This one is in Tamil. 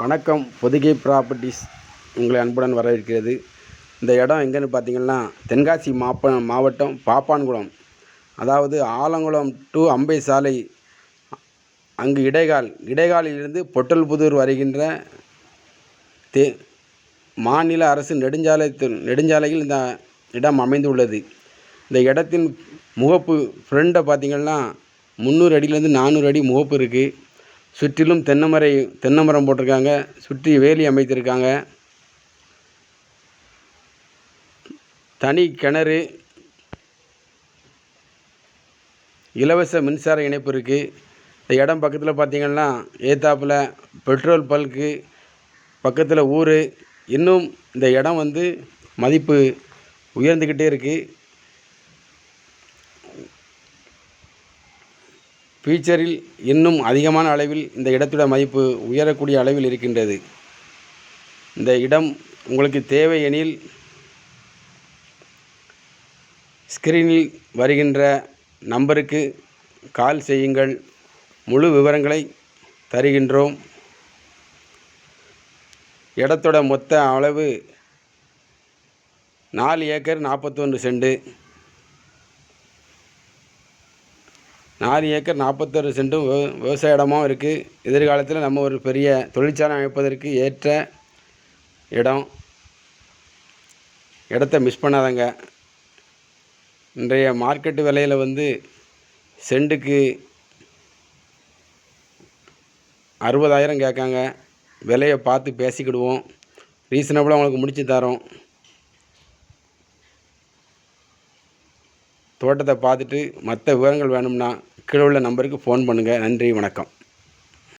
வணக்கம். பொதிகை ப்ராப்பர்ட்டிஸ் உங்களை அன்புடன் வரவேற்கிறது. இந்த இடம் எங்கேன்னு பார்த்தீங்கன்னா தென்காசி மாப்ப மாவட்டம் பாப்பான்குளம். அதாவது ஆலங்குளம் டு அம்பை சாலை அங்கு இடைகால் இடைகாலிலிருந்து பொட்டல்புதூர் வருகின்ற தே மாநில அரசு நெடுஞ்சாலை நெடுஞ்சாலையில் இந்த இடம் அமைந்துள்ளது. இந்த இடத்தின் முகப்பு ஃப்ரெண்டை பார்த்தீங்கன்னா முந்நூறு அடியிலேருந்து நானூறு அடி முகப்பு இருக்குது சுற்றிலும் தென்னைமரை தென்னை மரம் போட்டிருக்காங்க. சுற்றி வேலி அமைத்திருக்காங்க. தனி கிணறு. இலவச மின்சார இணைப்பு இருக்குது இந்த இடம் பக்கத்தில் பார்த்திங்கன்னா ஏத்தாப்பில் பெட்ரோல் பல்க்கு பக்கத்தில் ஊர். இன்னும் இந்த இடம் வந்து மதிப்பு உயர்ந்துக்கிட்டே இருக்குது ஃபியூச்சரில் இன்னும் அதிகமான அளவில் இந்த இடத்தோட மதிப்பு உயரக்கூடிய அளவில் இருக்கின்றது. இந்த இடம் உங்களுக்கு தேவை எனில் ஸ்கிரீனில் வருகின்ற நம்பருக்கு கால் செய்யுங்கள். முழு விவரங்களை தருகின்றோம். இடத்தோட மொத்த அளவு நாலு ஏக்கர் நாற்பத்தொன்று செண்டு. நாலு ஏக்கர் நாற்பத்தொரு சென்டும் விவ விவசாய இடமாவும் இருக்குது எதிர்காலத்தில் நம்ம ஒரு பெரிய தொழிற்சாலை அமைப்பதற்கு ஏற்ற இடம். இடத்த மிஸ் பண்ணாதங்க. இன்றைய மார்க்கெட்டு விலையில் வந்து செண்டுக்கு அறுபதாயிரம் கேட்காங்க. விலையை பார்த்து பேசிக்கிடுவோம். ரீசனபுளாக உங்களுக்கு முடித்து தரோம். தோட்டத்தை பார்த்துட்டு மற்ற விவரங்கள் வேணும்னா கீழே உள்ள நம்பருக்கு ஃபோன் பண்ணுங்கள் நன்றி வணக்கம்.